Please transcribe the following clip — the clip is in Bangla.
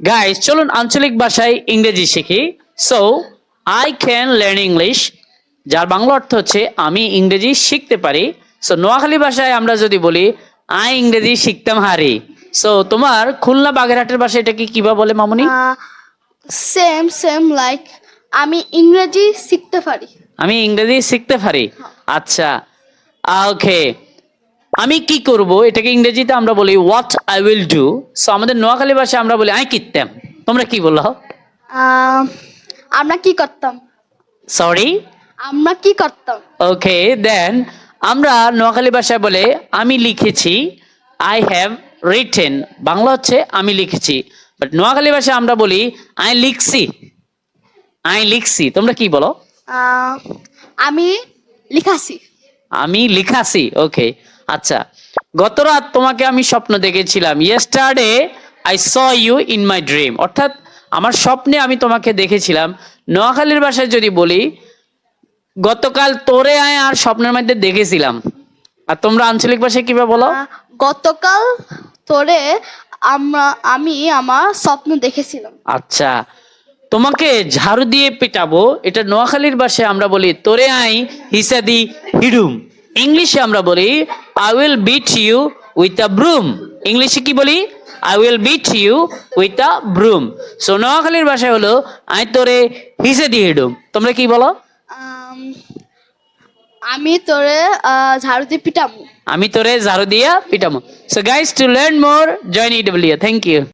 গাইস চলুন আঞ্চলিক ভাষায় ইংরেজি শিখি। So I can learn English যার বাংলা অর্থ হচ্ছে আমি ইংরেজি শিখতে পারি। সো নোয়াখালী ভাষায় আমরা যদি বলি আই ইংরেজি শিখতাম হারি। সো তোমার খুলনা বাগেরহাটের ভাষায় এটাকে কীভাবে বলে মামুনি? সেম সেম লাইক আমি ইংরেজি শিখতে পারি। আমি ইংরেজি শিখতে পারি? আচ্ছা ওকে আমি কি করব? এটাকে ইংরেজিতে আমরা বলি what I will do so আমাদের নোয়াখালী ভাষায় আমরা বলি আই কিত্তাম। তোমরা কি বলল আমরা কি করতাম? সরি আমরা কি করতাম? ওকে দেন আমরা নোয়াখালী ভাষায় বলে আমি লিখেছি আই হ্যাভ রিটেন বাংলা হচ্ছে আমি লিখেছি। বাট নোয়াখালী ভাষায় আমরা বলি আই লিখছি। আই লিখছি। তোমরা কি বলো? আমি লিখাছি। আমি লিখাছি ওকে আচ্ছা গত রাত তোমাকে আমি স্বপ্ন দেখেছিলাম। Yesterday I saw you in my dream অর্থাৎ আমার স্বপ্নে আমি তোমাকে দেখেছিলাম। নোয়াখালীর ভাষায় যদি বলি গতকাল তোরে আয় আর স্বপ্নের মধ্যে দেখেছিলাম। আর তোমরা আঞ্চলিক ভাষায় কীভাবে বলো? গতকাল তোরে আমরা আমি আমার স্বপ্ন দেখেছিলাম। আচ্ছা তোমাকে ঝাড়ু দিয়ে পেটাবো এটা নোয়াখালীর ভাষায় আমরা বলি তোরে আই হিসাদি হিডুম ইংলিশে আমরা বলি I will beat you with a broom ইংলিশে কি বলি? I will beat you with a broom so নোয়াখালীর ভাষায় হলো আই তোরে হিসে দিয়ে ডুম তোমরা কি বলো? আম, আমি তোরে ঝাড়ু দিয়ে পিটামু। আমি তোরে ঝাড়ু দিয়া পিটামু। So guys to learn more join EW thank you